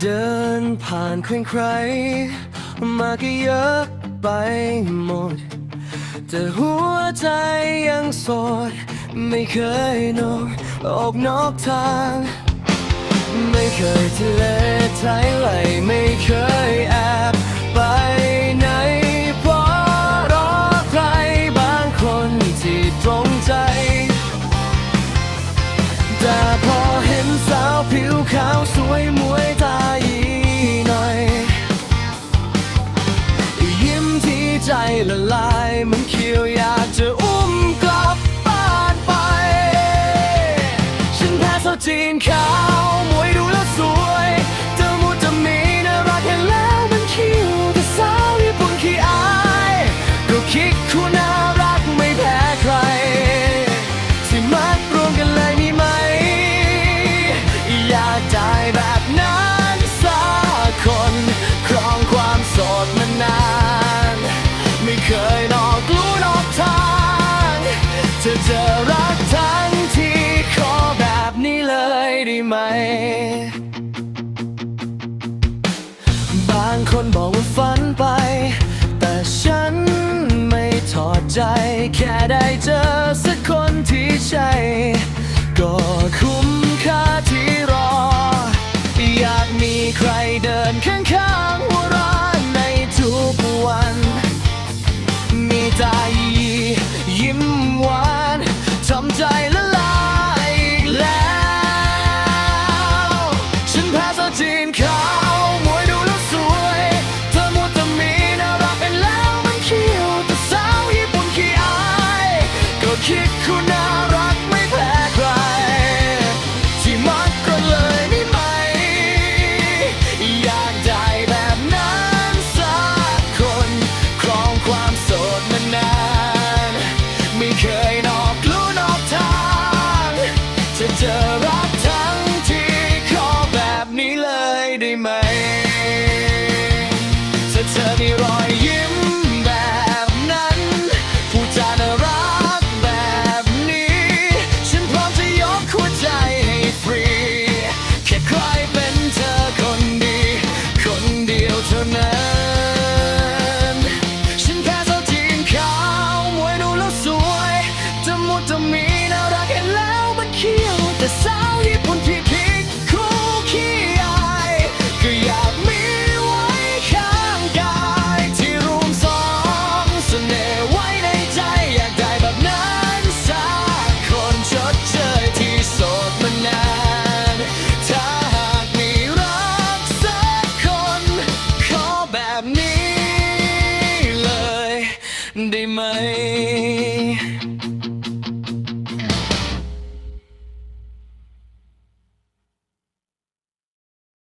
เดินผ่านใครใคร มาก็เยอะไปหมด แต่หัวใจยังโสด ไม่เคยนอกออกนอกทาง ไม่เคยทะเลใจไหลไม่เคยแอบไปไหนเพราะรอใครบางคนที่ตรงใจ แต่พอเห็นสาวผิวขาว ละลายมันเคียวอยากจะอุ้มกลับบ้านไป ฉันแพ้สาจีนขา ได้ไหม บางคนบอกว่าฝันไป แต่ฉันไม่ถอดใจ แค่ได้เจอสักคนที่ใช่ ก็คุ้มค่าที่รอ อยากมีใครเดินข้างๆหัวเร้านในทุกวัน มีตายียิ้มหวานทำใจ สาวญี่ปุ่นที่คิดคู่ขี้อายก็อยากมีไว้ข้างกายที่รุมสองเสน่ห์ไว้ในใจอยากได้แบบนั้นสักคนชดเชยที่โสดมานานถ้าหากมีรักสักคนขอแบบนี้เลยได้ไหม